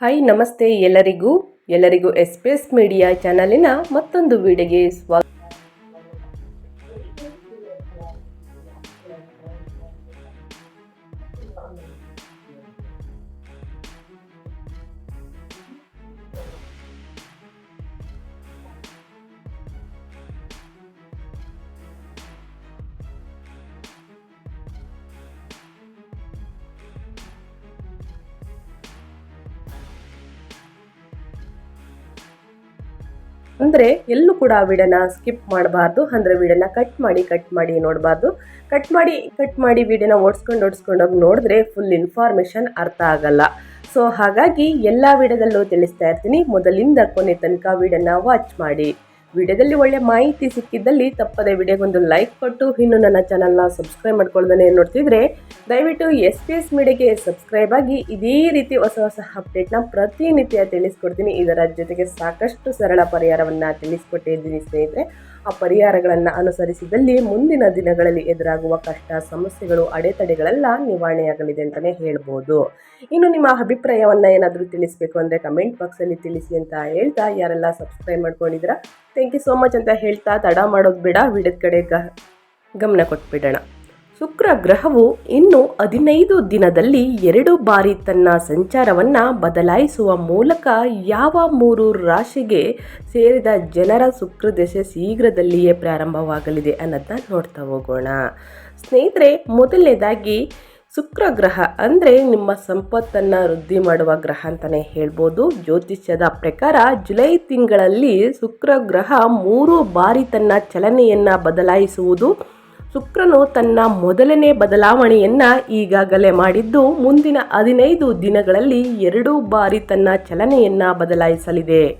Hi ನಮಸ್ತೆ ಎಲ್ಲರಿಗೂ. ಎಲ್ಲರಿಗೂ ಎಸ್ಪೇಸ್ ಮೀಡಿಯಾ ಚಾನಲಿನ ಮತ್ತೊಂದು ವಿಡಿಯೋಗೆ ಸ್ವಾಗತ ಅಂದರೆ ಎಲ್ಲೂ ಕೂಡ ವಿಡನ ಸ್ಕಿಪ್ ಮಾಡಬಾರ್ದು. ಅಂದರೆ ವಿಡನ ಕಟ್ ಮಾಡಿ ಕಟ್ ಮಾಡಿ ನೋಡಬಾರ್ದು. ಕಟ್ ಮಾಡಿ ಕಟ್ ಮಾಡಿ ವಿಡಿಯೋನ ಓಡಿಸ್ಕೊಂಡು ಓಡಿಸ್ಕೊಂಡು ಹೋಗಿ ನೋಡಿದ್ರೆ ಫುಲ್ ಇನ್ಫಾರ್ಮೇಷನ್ ಅರ್ಥ ಆಗಲ್ಲ. ಸೊ ಹಾಗಾಗಿ ಎಲ್ಲ ವಿಡಿಯೋದಲ್ಲೂ ತಿಳಿಸ್ತಾ ಇರ್ತೀನಿ. ಮೊದಲಿಂದ ಕೊನೆ ತನಕ ವಿಡಿಯೋನ ವಾಚ್ ಮಾಡಿ. ವಿಡಿಯೋದಲ್ಲಿ ಒಳ್ಳೆ ಮಾಹಿತಿ ಸಿಕ್ಕಿದ್ದಲ್ಲಿ ತಪ್ಪದೆ ವಿಡಿಯೋಗೊಂದು ಲೈಕ್ ಕೊಟ್ಟು ಇನ್ನು ನನ್ನ ಚಾನಲ್ನ ಸಬ್ಸ್ಕ್ರೈಬ್ ಮಾಡ್ಕೊಳ್ದೇ ನೋಡ್ತಿದ್ರೆ ದಯವಿಟ್ಟು ಎಸ್ ಪಿ ಎಸ್ ಮೀಡಿಯಾಗೆ ಸಬ್ಸ್ಕ್ರೈಬ್ ಆಗಿ ಇದೇ ರೀತಿ ಹೊಸ ಹೊಸ ಅಪ್ಡೇಟ್ನ ಪ್ರತಿನಿತ್ಯ ತಿಳಿಸ್ಕೊಡ್ತೀನಿ. ಇದರ ಜೊತೆಗೆ ಸಾಕಷ್ಟು ಸರಳ ಪರಿಹಾರವನ್ನು ತಿಳಿಸ್ಕೊಟ್ಟಿದ್ದೀನಿ ಸ್ನೇಹಿತರೆ. ಆ ಪರಿಹಾರಗಳನ್ನು ಅನುಸರಿಸಿದಲ್ಲಿ ಮುಂದಿನ ದಿನಗಳಲ್ಲಿ ಎದುರಾಗುವ ಕಷ್ಟ, ಸಮಸ್ಯೆಗಳು, ಅಡೆತಡೆಗಳೆಲ್ಲ ನಿವಾರಣೆಯಾಗಲಿದೆ ಅಂತಲೇ ಹೇಳ್ಬೋದು. ಇನ್ನು ನಿಮ್ಮ ಅಭಿಪ್ರಾಯವನ್ನು ಏನಾದರೂ ತಿಳಿಸಬೇಕು ಅಂದರೆ ಕಮೆಂಟ್ ಬಾಕ್ಸಲ್ಲಿ ತಿಳಿಸಿ ಅಂತ ಹೇಳ್ತಾ ಯಾರೆಲ್ಲ ಸಬ್ಸ್ಕ್ರೈಬ್ ಮಾಡ್ಕೊಂಡಿದ್ದೀರಾ ಥ್ಯಾಂಕ್ ಯು ಸೋ ಮಚ್ ಅಂತ ಹೇಳ್ತಾ ತಡ ಮಾಡೋದು ಬೇಡ, ವಿಡಿಯೋದ ಕಡೆ ಗಮನ ಕೊಟ್ಬಿಡೋಣ. ಶುಕ್ರ ಗ್ರಹವು ಇನ್ನು ಹದಿನೈದು ದಿನದಲ್ಲಿ ಎರಡು ಬಾರಿ ತನ್ನ ಸಂಚಾರವನ್ನು ಬದಲಾಯಿಸುವ ಮೂಲಕ ಯಾವ ಮೂರು ರಾಶಿಗೆ ಸೇರಿದ ಜನರ ಶುಕ್ರ ದಶೆ ಶೀಘ್ರದಲ್ಲಿಯೇ ಪ್ರಾರಂಭವಾಗಲಿದೆ ಅನ್ನೋದನ್ನ ನೋಡ್ತಾ ಹೋಗೋಣ. ಸ್ನೇಹಿತರೆ, ಮೊದಲನೇದಾಗಿ ಶುಕ್ರ ಗ್ರಹ ಅಂದರೆ ನಿಮ್ಮ ಸಂಪತ್ತನ್ನು ವೃದ್ಧಿ ಮಾಡುವ ಗ್ರಹ ಅಂತಲೇ ಹೇಳ್ಬೋದು. ಜ್ಯೋತಿಷ್ಯದ ಪ್ರಕಾರ ಜುಲೈ ತಿಂಗಳಲ್ಲಿ ಶುಕ್ರ ಗ್ರಹ ಮೂರು ಬಾರಿ ತನ್ನ ಚಲನೆಯನ್ನು ಬದಲಾಯಿಸುವುದು ಶುಕ್ರನು ತನ್ನ ಮೊದಲನೇ ಬದಲಾವಣೆಯನ್ನು ಈಗಾಗಲೇ ಮಾಡಿದ್ದು ಮುಂದಿನ ಹದಿನೈದು ದಿನಗಳಲ್ಲಿ ಎರಡು ಬಾರಿ ತನ್ನ ಚಲನೆಯನ್ನು ಬದಲಾಯಿಸಲಿದೆ.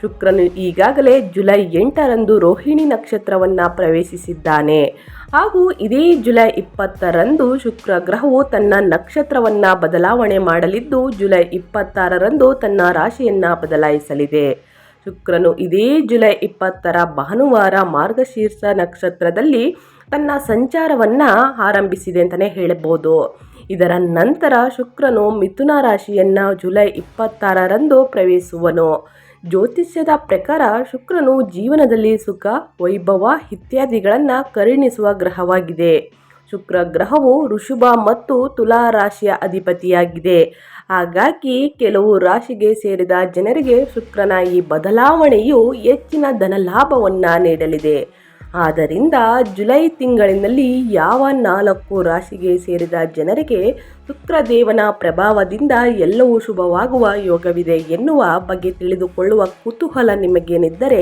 ಶುಕ್ರನು ಈಗಾಗಲೇ ಜುಲೈ ಎಂಟರಂದು ರೋಹಿಣಿ ನಕ್ಷತ್ರವನ್ನು ಪ್ರವೇಶಿಸಿದ್ದಾನೆ. ಹಾಗೂ ಇದೇ ಜುಲೈ ಇಪ್ಪತ್ತರಂದು ಶುಕ್ರ ಗ್ರಹವು ತನ್ನ ನಕ್ಷತ್ರವನ್ನು ಬದಲಾವಣೆ ಮಾಡಲಿದ್ದು ಜುಲೈ ಇಪ್ಪತ್ತಾರರಂದು ತನ್ನ ರಾಶಿಯನ್ನು ಬದಲಾಯಿಸಲಿದೆ. ಶುಕ್ರನು ಇದೇ ಜುಲೈ ಇಪ್ಪತ್ತರ ಭಾನುವಾರ ಮಾರ್ಗಶೀರ್ಷ ನಕ್ಷತ್ರದಲ್ಲಿ ತನ್ನ ಸಂಚಾರವನ್ನು ಆರಂಭಿಸಿದೆ ಅಂತಲೇ ಹೇಳಬಹುದು. ಇದರ ನಂತರ ಶುಕ್ರನು ಮಿಥುನ ರಾಶಿಯನ್ನು ಜುಲೈ ಇಪ್ಪತ್ತಾರರಂದು ಪ್ರವೇಶಿಸುವನು. ಜ್ಯೋತಿಷ್ಯದ ಪ್ರಕಾರ ಶುಕ್ರನು ಜೀವನದಲ್ಲಿ ಸುಖ, ವೈಭವ ಇತ್ಯಾದಿಗಳನ್ನು ಕರುಣಿಸುವ ಗ್ರಹವಾಗಿದೆ. ಶುಕ್ರ ಗ್ರಹವು ಋಷುಭ ಮತ್ತು ತುಲಾ ರಾಶಿಯ ಅಧಿಪತಿಯಾಗಿದೆ. ಹಾಗಾಗಿ ಕೆಲವು ರಾಶಿಗೆ ಸೇರಿದ ಜನರಿಗೆ ಶುಕ್ರನ ಈ ಬದಲಾವಣೆಯು ಹೆಚ್ಚಿನ ಧನಲಾಭವನ್ನು ನೀಡಲಿದೆ. ಆದ್ದರಿಂದ ಜುಲೈ ತಿಂಗಳಿನಲ್ಲಿ ಯಾವ ನಾಲ್ಕು ರಾಶಿಗೆ ಸೇರಿದ ಜನರಿಗೆ ಶುಕ್ರದೇವನ ಪ್ರಭಾವದಿಂದ ಎಲ್ಲವೂ ಶುಭವಾಗುವ ಯೋಗವಿದೆ ಎನ್ನುವ ಬಗ್ಗೆ ತಿಳಿದುಕೊಳ್ಳುವ ಕುತೂಹಲ ನಿಮಗೇನಿದ್ದರೆ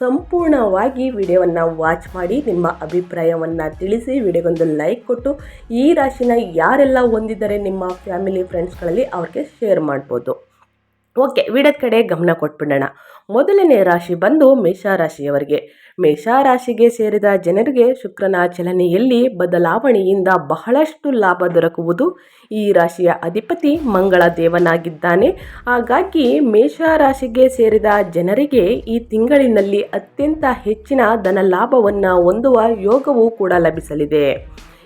ಸಂಪೂರ್ಣವಾಗಿ ವಿಡಿಯೋವನ್ನು ವಾಚ್ ಮಾಡಿ ನಿಮ್ಮ ಅಭಿಪ್ರಾಯವನ್ನು ತಿಳಿಸಿ, ವಿಡಿಯೋಗೊಂದು ಲೈಕ್ ಕೊಟ್ಟು ಈ ರಾಶಿನ ಯಾರೆಲ್ಲ ಹೊಂದಿದ್ದಾರೆ ನಿಮ್ಮ ಫ್ಯಾಮಿಲಿ ಫ್ರೆಂಡ್ಸ್ಗಳಲ್ಲಿ ಅವ್ರಿಗೆ ಶೇರ್ ಮಾಡ್ಬೋದು. ಓಕೆ, ವಿಡಿಯೋದ ಕಡೆ ಗಮನ ಕೊಟ್ಬಿಡೋಣ. ಮೊದಲನೇ ರಾಶಿ ಬಂದು ಮೇಷರಾಶಿಯವರಿಗೆ ಮೇಷರಾಶಿಗೆ ಸೇರಿದ ಜನರಿಗೆ ಶುಕ್ರನ ಚಲನೆಯಲ್ಲಿ ಬದಲಾವಣೆಯಿಂದ ಬಹಳಷ್ಟು ಲಾಭ ದೊರಕುವುದು ಈ ರಾಶಿಯ ಅಧಿಪತಿ ಮಂಗಳ ದೇವನಾಗಿದ್ದಾನೆ. ಹಾಗಾಗಿ ಮೇಷರಾಶಿಗೆ ಸೇರಿದ ಜನರಿಗೆ ಈ ತಿಂಗಳಿನಲ್ಲಿ ಅತ್ಯಂತ ಹೆಚ್ಚಿನ ಧನ ಲಾಭವನ್ನು ಹೊಂದುವ ಯೋಗವೂ ಕೂಡ ಲಭಿಸಲಿದೆ.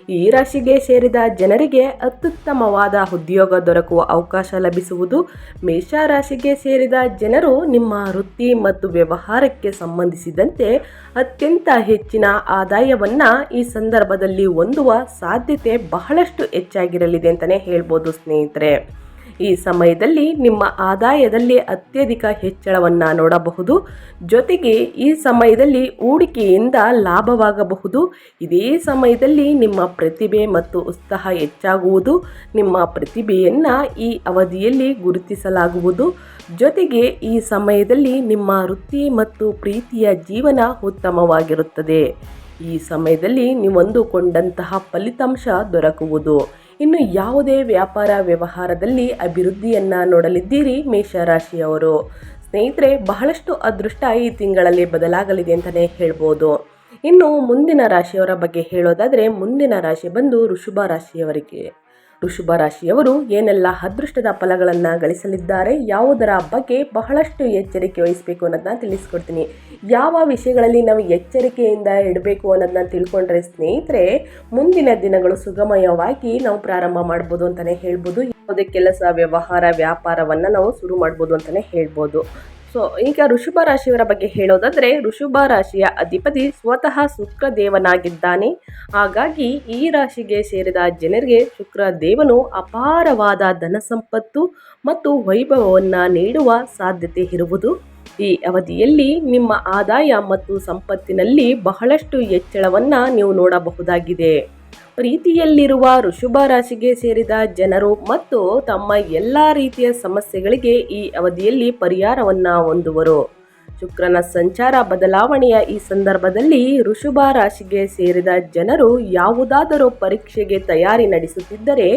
ಈ ರಾಶಿಗೆ ಸೇರಿದ ಜನರಿಗೆ ಅತ್ಯುತ್ತಮವಾದ ಉದ್ಯೋಗ ದೊರಕುವ ಅವಕಾಶ ಲಭಿಸುವುದು ಮೇಷರಾಶಿಗೆ ಸೇರಿದ ಜನರು ನಿಮ್ಮ ವೃತ್ತಿ ಮತ್ತು ವ್ಯವಹಾರಕ್ಕೆ ಸಂಬಂಧಿಸಿದಂತೆ ಅತ್ಯಂತ ಹೆಚ್ಚಿನ ಆದಾಯವನ್ನು ಈ ಸಂದರ್ಭದಲ್ಲಿ ಹೊಂದುವ ಸಾಧ್ಯತೆ ಬಹಳಷ್ಟು ಹೆಚ್ಚಾಗಿರಲಿದೆ ಅಂತಲೇ ಹೇಳ್ಬೋದು ಸ್ನೇಹಿತರೆ. ಈ ಸಮಯದಲ್ಲಿ ನಿಮ್ಮ ಆದಾಯದಲ್ಲಿ ಅತ್ಯಧಿಕ ಹೆಚ್ಚಳವನ್ನು ನೋಡಬಹುದು. ಜೊತೆಗೆ ಈ ಸಮಯದಲ್ಲಿ ಹೂಡಿಕೆಯಿಂದ ಲಾಭವಾಗಬಹುದು. ಇದೇ ಸಮಯದಲ್ಲಿ ನಿಮ್ಮ ಪ್ರತಿಭೆ ಮತ್ತು ಉತ್ಸಾಹ ಹೆಚ್ಚಾಗುವುದು. ನಿಮ್ಮ ಪ್ರತಿಭೆಯನ್ನು ಈ ಅವಧಿಯಲ್ಲಿ ಗುರುತಿಸಲಾಗುವುದು. ಜೊತೆಗೆ ಈ ಸಮಯದಲ್ಲಿ ನಿಮ್ಮ ವೃತ್ತಿ ಮತ್ತು ಪ್ರೀತಿಯ ಜೀವನ ಉತ್ತಮವಾಗಿರುತ್ತದೆ. ಈ ಸಮಯದಲ್ಲಿ ನೀವೊಂದುಕೊಂಡಂತಹ ಫಲಿತಾಂಶ ದೊರಕುವುದು. ಇನ್ನು ಯಾವುದೇ ವ್ಯಾಪಾರ ವ್ಯವಹಾರದಲ್ಲಿ ಅಭಿವೃದ್ಧಿಯನ್ನು ನೋಡಲಿದ್ದೀರಿ ಮೇಷರಾಶಿಯವರು. ಸ್ನೇಹಿತರೆ, ಬಹಳಷ್ಟು ಅದೃಷ್ಟ ಈ ತಿಂಗಳಲ್ಲಿ ಬದಲಾಗಲಿದೆ ಅಂತಲೇ ಹೇಳ್ಬೋದು. ಇನ್ನು ಮುಂದಿನ ರಾಶಿಯವರ ಬಗ್ಗೆ ಹೇಳೋದಾದರೆ, ಮುಂದಿನ ರಾಶಿ ಬಂದು ಋಷಭ ರಾಶಿಯವರಿಗೆ. ವೃಷಭ ರಾಶಿಯವರು ಏನೆಲ್ಲ ಅದೃಷ್ಟದ ಫಲಗಳನ್ನು ಗಳಿಸಲಿದ್ದಾರೆ, ಯಾವುದರ ಬಗ್ಗೆ ಬಹಳಷ್ಟು ಎಚ್ಚರಿಕೆ ವಹಿಸಬೇಕು ಅನ್ನೋದನ್ನ ತಿಳಿಸ್ಕೊಡ್ತೀನಿ. ಯಾವ ವಿಷಯಗಳಲ್ಲಿ ನಾವು ಎಚ್ಚರಿಕೆಯಿಂದ ಇಡಬೇಕು ಅನ್ನೋದನ್ನ ತಿಳ್ಕೊಂಡ್ರೆ ಸ್ನೇಹಿತರೆ, ಮುಂದಿನ ದಿನಗಳು ಸುಗಮಯವಾಗಿ ನಾವು ಪ್ರಾರಂಭ ಮಾಡ್ಬೋದು ಅಂತಲೇ ಹೇಳ್ಬೋದು. ಯಾವುದೇ ಕೆಲಸ, ವ್ಯವಹಾರ, ವ್ಯಾಪಾರವನ್ನು ನಾವು ಶುರು ಮಾಡ್ಬೋದು ಅಂತಲೇ ಹೇಳ್ಬೋದು. ಸೊ, ಈಗ ಋಷಭ ರಾಶಿಯವರ ಬಗ್ಗೆ ಹೇಳೋದಾದ್ರೆ, ಋಷಭ ರಾಶಿಯ ಅಧಿಪತಿ ಸ್ವತಃ ಶುಕ್ರ ದೇವನಾಗಿದ್ದಾನೆ ಹಾಗಾಗಿ ಈ ರಾಶಿಗೆ ಸೇರಿದ ಜನರಿಗೆ ಶುಕ್ರ ದೇವನು ಅಪಾರವಾದ ಧನ ಸಂಪತ್ತು ಮತ್ತು ವೈಭವವನ್ನು ನೀಡುವ ಸಾಧ್ಯತೆ ಇರುವುದು. ಈ ಅವಧಿಯಲ್ಲಿ ನಿಮ್ಮ ಆದಾಯ ಮತ್ತು ಸಂಪತ್ತಿನಲ್ಲಿ ಬಹಳಷ್ಟು ಹೆಚ್ಚಳವನ್ನು ನೀವು ನೋಡಬಹುದಾಗಿದೆ. ಪ್ರೀತಿಯಲ್ಲಿರುವ ಋಷಭ ರಾಶಿಗೆ ಸೇರಿದ ಜನರು ಮತ್ತು ತಮ್ಮ ಎಲ್ಲ ರೀತಿಯ ಸಮಸ್ಯೆಗಳಿಗೆ ಈ ಅವಧಿಯಲ್ಲಿ ಪರಿಹಾರವನ್ನು ಹೊಂದುವರು. ಶುಕ್ರನ ಸಂಚಾರ ಬದಲಾವಣೆಯ ಈ ಸಂದರ್ಭದಲ್ಲಿ ಋಷಭ ರಾಶಿಗೆ ಸೇರಿದ ಜನರು ಯಾವುದಾದರೂ ಪರೀಕ್ಷೆಗೆ ತಯಾರಿ ನಡೆಸುತ್ತಿದ್ದರೆ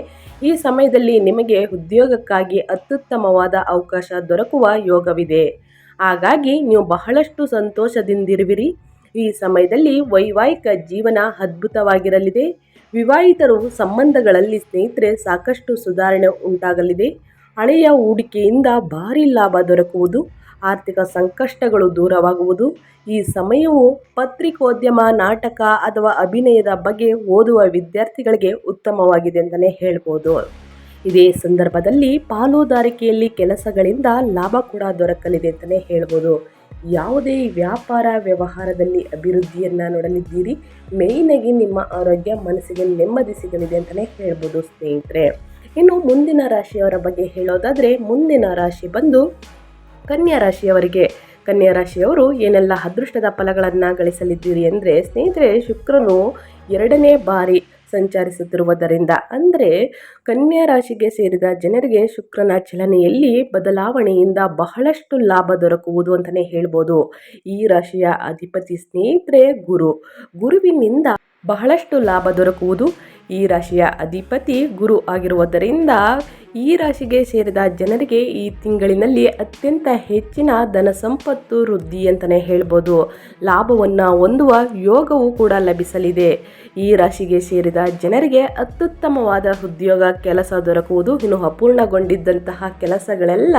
ಈ ಸಮಯದಲ್ಲಿ ನಿಮಗೆ ಉದ್ಯೋಗಕ್ಕಾಗಿ ಅತ್ಯುತ್ತಮವಾದ ಅವಕಾಶ ದೊರಕುವ ಯೋಗವಿದೆ. ಹಾಗಾಗಿ ನೀವು ಬಹಳಷ್ಟು ಸಂತೋಷದಿಂದಿರುವಿರಿ. ಈ ಸಮಯದಲ್ಲಿ ವೈವಾಹಿಕ ಜೀವನ ಅದ್ಭುತವಾಗಿರಲಿದೆ. ವಿವಾಹಿತರು ಸಂಬಂಧಗಳಲ್ಲಿ ಸ್ನೇಹಿತರೆ ಸಾಕಷ್ಟು ಸುಧಾರಣೆ ಉಂಟಾಗಲಿದೆ. ಹಳೆಯ ಹೂಡಿಕೆಯಿಂದ ಭಾರಿ ಲಾಭ ದೊರಕುವುದು, ಆರ್ಥಿಕ ಸಂಕಷ್ಟಗಳು ದೂರವಾಗುವುದು. ಈ ಸಮಯವು ಪತ್ರಿಕೋದ್ಯಮ, ನಾಟಕ ಅಥವಾ ಅಭಿನಯದ ಬಗ್ಗೆ ಓದುವ ವಿದ್ಯಾರ್ಥಿಗಳಿಗೆ ಉತ್ತಮವಾಗಿದೆ ಅಂತಲೇ ಹೇಳ್ಬೋದು. ಇದೇ ಸಂದರ್ಭದಲ್ಲಿ ಪಾಲುದಾರಿಕೆಯಲ್ಲಿ ಕೆಲಸಗಳಿಂದ ಲಾಭ ಕೂಡ ದೊರಕಲಿದೆ ಅಂತಲೇ ಹೇಳ್ಬೋದು. ಯಾವುದೇ ವ್ಯಾಪಾರ ವ್ಯವಹಾರದಲ್ಲಿ ಅಭಿವೃದ್ಧಿಯನ್ನು ನೋಡಲಿದ್ದೀರಿ. ಮೇಯ್ನಾಗಿ ನಿಮ್ಮ ಆರೋಗ್ಯ, ಮನಸ್ಸಿಗೆ ನೆಮ್ಮದಿ ಸಿಗಲಿದೆ ಅಂತಲೇ ಹೇಳ್ಬೋದು ಸ್ನೇಹಿತರೆ. ಇನ್ನು ಮುಂದಿನ ರಾಶಿಯವರ ಬಗ್ಗೆ ಹೇಳೋದಾದರೆ, ಮುಂದಿನ ರಾಶಿ ಬಂದು ಕನ್ಯಾ ರಾಶಿಯವರಿಗೆ. ಕನ್ಯಾ ರಾಶಿಯವರು ಏನೆಲ್ಲ ಅದೃಷ್ಟದ ಫಲಗಳನ್ನು ಗಳಿಸಲಿದ್ದೀರಿ ಅಂದರೆ, ಸ್ನೇಹಿತರೆ ಶುಕ್ರನು ಎರಡನೇ ಬಾರಿ ಸಂಚರಿಸುತ್ತಿರುವುದರಿಂದ. ಅಂದರೆ ಕನ್ಯಾ ರಾಶಿಗೆ ಸೇರಿದ ಜನರಿಗೆ ಶುಕ್ರನ ಚಲನೆಯಲ್ಲಿ ಬದಲಾವಣೆಯಿಂದ ಬಹಳಷ್ಟು ಲಾಭ ದೊರಕುವುದು ಅಂತಲೇ ಹೇಳ್ಬೋದು. ಈ ರಾಶಿಯ ಅಧಿಪತಿ ಸ್ನೇಹಿತರೆ ಗುರು. ಗುರುವಿನಿಂದ ಬಹಳಷ್ಟು ಲಾಭ ದೊರಕುವುದು ಈ ರಾಶಿಯ ಅಧಿಪತಿ ಗುರು ಆಗಿರುವುದರಿಂದ ಈ ರಾಶಿಗೆ ಸೇರಿದ ಜನರಿಗೆ ಈ ತಿಂಗಳಿನಲ್ಲಿ ಅತ್ಯಂತ ಹೆಚ್ಚಿನ ಧನ ಸಂಪತ್ತು ವೃದ್ಧಿ ಅಂತಲೇ ಹೇಳ್ಬೋದು. ಲಾಭವನ್ನು ಹೊಂದುವ ಯೋಗವೂ ಕೂಡ ಲಭಿಸಲಿದೆ. ಈ ರಾಶಿಗೆ ಸೇರಿದ ಜನರಿಗೆ ಅತ್ಯುತ್ತಮವಾದ ಉದ್ಯೋಗ, ಕೆಲಸ ದೊರಕುವುದು ಇನ್ನು ಅಪೂರ್ಣಗೊಂಡಿದ್ದಂತಹ ಕೆಲಸಗಳೆಲ್ಲ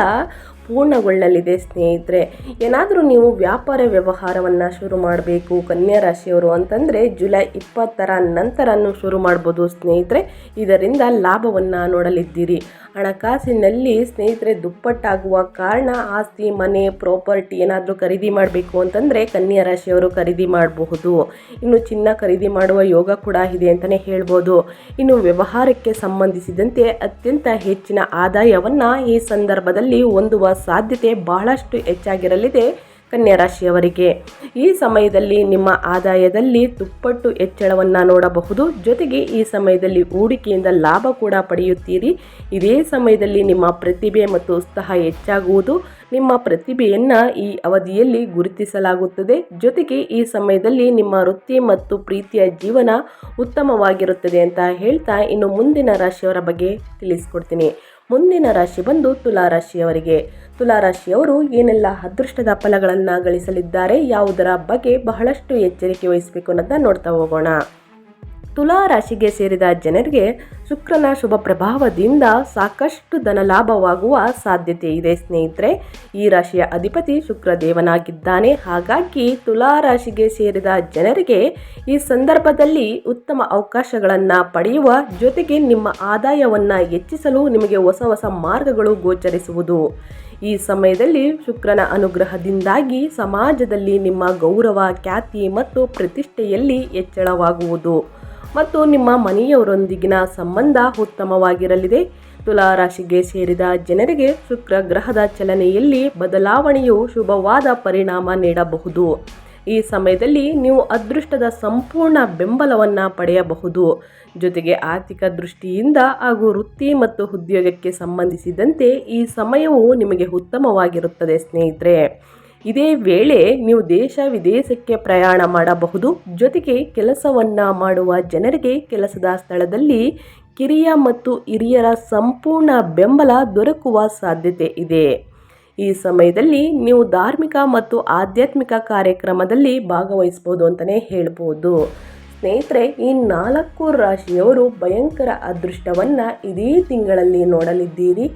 ಪೂರ್ಣಗೊಳ್ಳಲಿದೆ ಸ್ನೇಹಿತರೆ. ಏನಾದರೂ ನೀವು ವ್ಯಾಪಾರ ವ್ಯವಹಾರವನ್ನು ಶುರು ಮಾಡಬೇಕು, ಕನ್ಯಾ ರಾಶಿಯವರು ಅಂತಂದರೆ ಜುಲೈ ಇಪ್ಪತ್ತರ ನಂತರನೂ ಶುರು ಮಾಡ್ಬೋದು. ಸ್ನೇಹಿತರೆ? ಇದರಿಂದ ಲಾಭವನ್ನು ನೋಡಲಿದ್ದೀರಿ. ಹಣಕಾಸಿನಲ್ಲಿ ಸ್ನೇಹಿತರೆ ದುಪ್ಪಟ್ಟಾಗುವ ಕಾರಣ ಆಸ್ತಿ, ಮನೆ, ಪ್ರಾಪರ್ಟಿ ಏನಾದರೂ ಖರೀದಿ ಮಾಡಬೇಕು ಅಂತಂದರೆ ಕನ್ಯಾ ರಾಶಿಯವರು ಖರೀದಿ ಮಾಡಬಹುದು. ಇನ್ನು ಚಿನ್ನ ಖರೀದಿ ಮಾಡುವ ಯೋಗ ಕೂಡ ಇದೆ ಅಂತಲೇ ಹೇಳ್ಬೋದು. ಇನ್ನು ವ್ಯವಹಾರಕ್ಕೆ ಸಂಬಂಧಿಸಿದಂತೆ ಅತ್ಯಂತ ಹೆಚ್ಚಿನ ಆದಾಯವನ್ನು ಈ ಸಂದರ್ಭದಲ್ಲಿ ಹೊಂದುವ ಸಾಧ್ಯತೆ ಬಹಳಷ್ಟು ಹೆಚ್ಚಾಗಿರಲಿದೆ. ರಾಶಿಯವರಿಗೆ ಈ ಸಮಯದಲ್ಲಿ ನಿಮ್ಮ ಆದಾಯದಲ್ಲಿ ದುಪ್ಪಟ್ಟು ಹೆಚ್ಚಳವನ್ನು ನೋಡಬಹುದು. ಜೊತೆಗೆ ಈ ಸಮಯದಲ್ಲಿ ಹೂಡಿಕೆಯಿಂದ ಲಾಭ ಕೂಡ ಪಡೆಯುತ್ತೀರಿ. ಇದೇ ಸಮಯದಲ್ಲಿ ನಿಮ್ಮ ಪ್ರತಿಭೆ ಮತ್ತು ಉತ್ಸಾಹ ಹೆಚ್ಚಾಗುವುದು. ನಿಮ್ಮ ಪ್ರತಿಭೆಯನ್ನು ಈ ಅವಧಿಯಲ್ಲಿ ಗುರುತಿಸಲಾಗುತ್ತದೆ. ಜೊತೆಗೆ ಈ ಸಮಯದಲ್ಲಿ ನಿಮ್ಮ ವೃತ್ತಿ ಮತ್ತು ಪ್ರೀತಿಯ ಜೀವನ ಉತ್ತಮವಾಗಿರುತ್ತದೆ ಅಂತ ಹೇಳ್ತಾ ಇನ್ನು ಮುಂದಿನ ರಾಶಿಯವರ ಬಗ್ಗೆ ತಿಳಿಸ್ಕೊಡ್ತೀನಿ. ಮುಂದಿನ ರಾಶಿ ಬಂದು ತುಲಾ ರಾಶಿಯವರಿಗೆ. ತುಲಾ ರಾಶಿಯವರು ಏನೆಲ್ಲ ಅದೃಷ್ಟದ ಫಲಗಳನ್ನು ಗಳಿಸಲಿದ್ದಾರೆ ಯಾವುದರ ಬಗ್ಗೆ ಬಹಳಷ್ಟು ಎಚ್ಚರಿಕೆ ವಹಿಸಬೇಕು ಅನ್ನೋದನ್ನ ನೋಡ್ತಾ ಹೋಗೋಣ. ತುಲಾ ರಾಶಿಗೆ ಸೇರಿದ ಜನರಿಗೆ ಶುಕ್ರನ ಶುಭ ಪ್ರಭಾವದಿಂದ ಸಾಕಷ್ಟು ಧನ ಲಾಭವಾಗುವ ಸಾಧ್ಯತೆ ಇದೆ ಸ್ನೇಹಿತರೆ. ಈ ರಾಶಿಯ ಅಧಿಪತಿ ಶುಕ್ರ ದೇವನಾಗಿದ್ದಾನೆ. ಹಾಗಾಗಿ ತುಲಾ ರಾಶಿಗೆ ಸೇರಿದ ಜನರಿಗೆ ಈ ಸಂದರ್ಭದಲ್ಲಿ ಉತ್ತಮ ಅವಕಾಶಗಳನ್ನು ಪಡೆಯುವ ಜೊತೆಗೆ ನಿಮ್ಮ ಆದಾಯವನ್ನು ಹೆಚ್ಚಿಸಲು ನಿಮಗೆ ಹೊಸ ಹೊಸ ಮಾರ್ಗಗಳು ಗೋಚರಿಸುವುದು. ಈ ಸಮಯದಲ್ಲಿ ಶುಕ್ರನ ಅನುಗ್ರಹದಿಂದಾಗಿ ಸಮಾಜದಲ್ಲಿ ನಿಮ್ಮ ಗೌರವ, ಖ್ಯಾತಿ ಮತ್ತು ಪ್ರತಿಷ್ಠೆಯಲ್ಲಿ ಹೆಚ್ಚಳವಾಗುವುದು. ಮತ್ತು ನಿಮ್ಮ ಮನೆಯವರೊಂದಿಗಿನ ಸಂಬಂಧ ಉತ್ತಮವಾಗಿರಲಿದೆ. ತುಲಾ ರಾಶಿಗೆ ಸೇರಿದ ಜನರಿಗೆ ಶುಕ್ರ ಗ್ರಹದ ಚಲನೆಯಲ್ಲಿ ಬದಲಾವಣೆಯು ಶುಭವಾದ ಪರಿಣಾಮ ನೀಡಬಹುದು. ಈ ಸಮಯದಲ್ಲಿ ನೀವು ಅದೃಷ್ಟದ ಸಂಪೂರ್ಣ ಬೆಂಬಲವನ್ನು ಪಡೆಯಬಹುದು. ಜೊತೆಗೆ ಆರ್ಥಿಕ ದೃಷ್ಟಿಯಿಂದ ಹಾಗೂ ವೃತ್ತಿ ಮತ್ತು ಉದ್ಯೋಗಕ್ಕೆ ಸಂಬಂಧಿಸಿದಂತೆ ಈ ಸಮಯವು ನಿಮಗೆ ಉತ್ತಮವಾಗಿರುತ್ತದೆ ಸ್ನೇಹಿತರೆ. ಇದೇ ವೇಳೆ ನೀವು ದೇಶ ವಿದೇಶಕ್ಕೆ ಪ್ರಯಾಣ ಮಾಡಬಹುದು. ಜೊತೆಗೆ ಕೆಲಸವನ್ನು ಮಾಡುವ ಜನರಿಗೆ ಕೆಲಸದ ಸ್ಥಳದಲ್ಲಿ ಕಿರಿಯ ಮತ್ತು ಹಿರಿಯರ ಸಂಪೂರ್ಣ ಬೆಂಬಲ ದೊರಕುವ ಸಾಧ್ಯತೆ ಇದೆ. ಈ ಸಮಯದಲ್ಲಿ ನೀವು ಧಾರ್ಮಿಕ ಮತ್ತು ಆಧ್ಯಾತ್ಮಿಕ ಕಾರ್ಯಕ್ರಮದಲ್ಲಿ ಭಾಗವಹಿಸ್ಬೋದು ಅಂತಲೇ ಹೇಳ್ಬೋದು. ಸ್ನೇಹಿತರೆ, ಈ ನಾಲ್ಕು ರಾಶಿಯವರು ಭಯಂಕರ ಅದೃಷ್ಟವನ್ನು ಇದೇ ತಿಂಗಳಲ್ಲಿ ನೋಡಲಿದ್ದೀರಿ.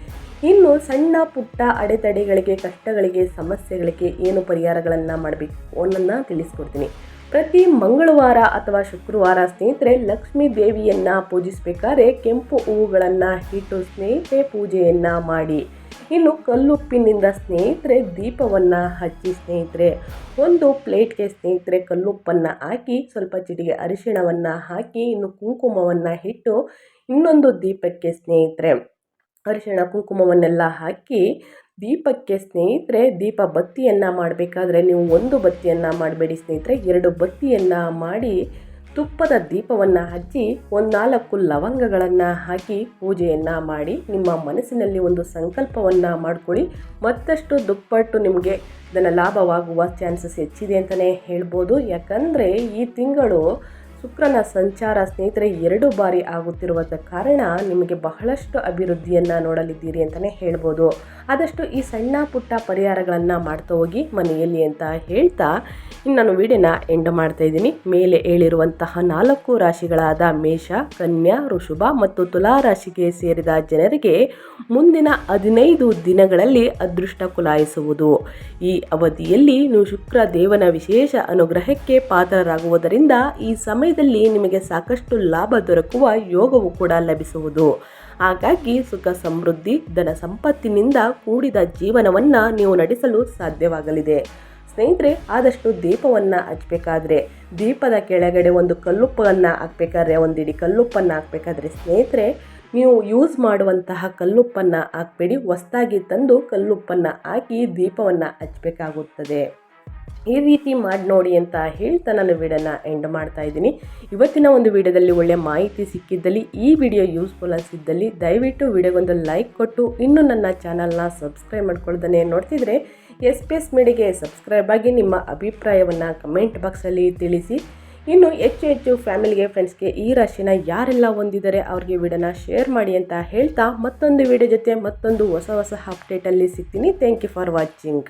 ಇನ್ನು ಸಣ್ಣ ಪುಟ್ಟ ಅಡೆತಡೆಗಳಿಗೆ, ಕಷ್ಟಗಳಿಗೆ, ಸಮಸ್ಯೆಗಳಿಗೆ ಏನು ಪರಿಹಾರಗಳನ್ನು ಮಾಡಬೇಕು ಅನ್ನೋನ್ನ ತಿಳಿಸ್ಕೊಡ್ತೀನಿ. ಪ್ರತಿ ಮಂಗಳವಾರ ಅಥವಾ ಶುಕ್ರವಾರ ಸ್ನೇಹಿತರೆ, ಲಕ್ಷ್ಮೀ ದೇವಿಯನ್ನು ಪೂಜಿಸಬೇಕಾದ್ರೆ ಕೆಂಪು ಹೂವುಗಳನ್ನು ಇಟ್ಟು ಸ್ನೇಹಿತರೆ ಪೂಜೆಯನ್ನು ಮಾಡಿ. ಇನ್ನು ಕಲ್ಲುಪ್ಪಿನಿಂದ ಸ್ನೇಹಿತರೆ, ದೀಪವನ್ನು ಹಚ್ಚಿ ಸ್ನೇಹಿತರೆ, ಒಂದು ಪ್ಲೇಟ್ಗೆ ಸ್ನೇಹಿತರೆ ಕಲ್ಲುಪ್ಪನ್ನು ಹಾಕಿ, ಸ್ವಲ್ಪ ಚಿಟಿಗೆ ಅರಿಶಿಣವನ್ನು ಹಾಕಿ, ಇನ್ನು ಕುಂಕುಮವನ್ನು ಇಟ್ಟು ಇನ್ನೊಂದು ದೀಪಕ್ಕೆ ಸ್ನೇಹಿತರೆ. ಅರಿಶಿಣ, ಕುಂಕುಮವನ್ನೆಲ್ಲ ಹಾಕಿ, ದೀಪಕ್ಕೆ ಸ್ನೇಹಿತರೆ, ದೀಪ ಬತ್ತಿಯನ್ನು ಮಾಡಬೇಕಾದ್ರೆ ನೀವು ಒಂದು ಬತ್ತಿಯನ್ನು ಮಾಡಬೇಡಿ ಸ್ನೇಹಿತರೆ. ಎರಡು ಬತ್ತಿಯನ್ನು ಮಾಡಿ ತುಪ್ಪದ ದೀಪವನ್ನು ಹಚ್ಚಿ ಒಂದ್ನಾಲ್ಕು ಲವಂಗಗಳನ್ನು ಹಾಕಿ ಪೂಜೆಯನ್ನು ಮಾಡಿ ನಿಮ್ಮ ಮನಸ್ಸಿನಲ್ಲಿ ಒಂದು ಸಂಕಲ್ಪವನ್ನು ಮಾಡ್ಕೊಳ್ಳಿ. ಮತ್ತಷ್ಟು ದುಪ್ಪಟ್ಟು ನಿಮಗೆ ಇದನ್ನು ಲಾಭವಾಗುವ ಚಾನ್ಸಸ್ ಹೆಚ್ಚಿದೆ ಅಂತಲೇ ಹೇಳ್ಬೋದು. ಯಾಕಂದರೆ ಈ ತಿಂಗಳು ಶುಕ್ರನ ಸಂಚಾರ ಸ್ನೇಹಿತರೆ, ಎರಡು ಬಾರಿ ಆಗುತ್ತಿರುವಂಥ ಕಾರಣ ನಿಮಗೆ ಬಹಳಷ್ಟು ಅಭಿವೃದ್ಧಿಯನ್ನು ನೋಡಲಿದ್ದೀರಿ ಅಂತಲೇ ಹೇಳ್ಬೋದು. ಆದಷ್ಟು ಈ ಸಣ್ಣ ಪುಟ್ಟ ಪರಿಹಾರಗಳನ್ನು ಮಾಡ್ತಾ ಹೋಗಿ ಮನೆಯಲ್ಲಿ ಅಂತ ಹೇಳ್ತಾ ಇನ್ನು ನಾನು ವಿಡಿಯೋನ ಎಂಡ್ ಮಾಡ್ತಾ ಇದ್ದೀನಿ. ಮೇಲೆ ಹೇಳಿರುವಂತಹ ನಾಲ್ಕು ರಾಶಿಗಳಾದ ಮೇಷ, ಕನ್ಯಾ ಋಷಭ ಮತ್ತು ತುಲಾ ರಾಶಿಗೆ ಸೇರಿದ ಜನರಿಗೆ ಮುಂದಿನ ಹದಿನೈದು ದಿನಗಳಲ್ಲಿ ಅದೃಷ್ಟ ಕುಲಾಯಿಸುವುದು. ಈ ಅವಧಿಯಲ್ಲಿ ನೀವು ಶುಕ್ರ ದೇವನ ವಿಶೇಷ ಅನುಗ್ರಹಕ್ಕೆ ಪಾತ್ರರಾಗುವುದರಿಂದ ಈ ಸಮಯದಲ್ಲಿ ನಿಮಗೆ ಸಾಕಷ್ಟು ಲಾಭ ದೊರಕುವ ಯೋಗವು ಕೂಡ ಲಭಿಸುವುದು. ಹಾಗಾಗಿ ಸುಖ ಸಮೃದ್ಧಿ, ಧನ ಸಂಪತ್ತಿನಿಂದ ಕೂಡಿದ ಜೀವನವನ್ನು ನೀವು ನಡೆಸಲು ಸಾಧ್ಯವಾಗಲಿದೆ. ಸ್ನೇಹಿತರೆ, ಆದಷ್ಟು ದೀಪವನ್ನು ಹಚ್ಚಬೇಕಾದ್ರೆ ದೀಪದ ಕೆಳಗಡೆ ಒಂದು ಕಲ್ಲುಪ್ಪನ್ನು ಹಾಕ್ಬೇಕಾದ್ರೆ, ಒಂದಿಡಿ ಕಲ್ಲುಪ್ಪನ್ನು ಹಾಕ್ಬೇಕಾದ್ರೆ ಸ್ನೇಹಿತರೆ, ನೀವು ಯೂಸ್ ಮಾಡುವಂತಹ ಕಲ್ಲುಪ್ಪನ್ನು ಹಾಕ್ಬೇಡಿ. ಹೊಸ್ದಾಗಿ ತಂದು ಕಲ್ಲುಪ್ಪನ್ನು ಹಾಕಿ ದೀಪವನ್ನು ಹಚ್ಚಬೇಕಾಗುತ್ತದೆ ಈ ರೀತಿ ಮಾಡಿ ನೋಡಿ ಅಂತ ಹೇಳ್ತಾ ನಾನು ವಿಡಿಯೋನ ಎಂಡ್ ಮಾಡ್ತಾ ಇದ್ದೀನಿ. ಇವತ್ತಿನ ಒಂದು ವಿಡಿಯೋದಲ್ಲಿ ಒಳ್ಳೆಯ ಮಾಹಿತಿ ಸಿಕ್ಕಿದ್ದಲ್ಲಿ, ಈ ವಿಡಿಯೋ ಯೂಸ್ಫುಲ್ ಅನಿಸಿದ್ದಲ್ಲಿ ದಯವಿಟ್ಟು ವಿಡಿಯೋಗೊಂದು ಲೈಕ್ ಕೊಟ್ಟು, ಇನ್ನೂ ನನ್ನ ಚಾನಲ್ನ ಸಬ್ಸ್ಕ್ರೈಬ್ ಮಾಡ್ಕೊಳ್ದೇ ನೋಡ್ತಿದ್ರೆ, ಎಸ್ ಪಿ ಎಸ್ ಮೀಡಿಗೆ ಸಬ್ಸ್ಕ್ರೈಬ್ ಆಗಿ ನಿಮ್ಮ ಅಭಿಪ್ರಾಯವನ್ನು ಕಮೆಂಟ್ ಬಾಕ್ಸಲ್ಲಿ ತಿಳಿಸಿ. ಇನ್ನು ಹೆಚ್ಚು ಹೆಚ್ಚು ಫ್ಯಾಮಿಲಿಗೆ ಫ್ರೆಂಡ್ಸ್ಗೆ ಈ ರಾಶಿನ ಯಾರೆಲ್ಲ ಹೊಂದಿದ್ದಾರೆ ಅವ್ರಿಗೆ ವಿಡಿಯೋನ ಶೇರ್ ಮಾಡಿ ಅಂತ ಹೇಳ್ತಾ ಮತ್ತೊಂದು ವಿಡಿಯೋ ಜೊತೆ ಮತ್ತೊಂದು ಹೊಸ ಹೊಸ ಅಪ್ಡೇಟಲ್ಲಿ ಸಿಗ್ತೀನಿ. Thank you for watching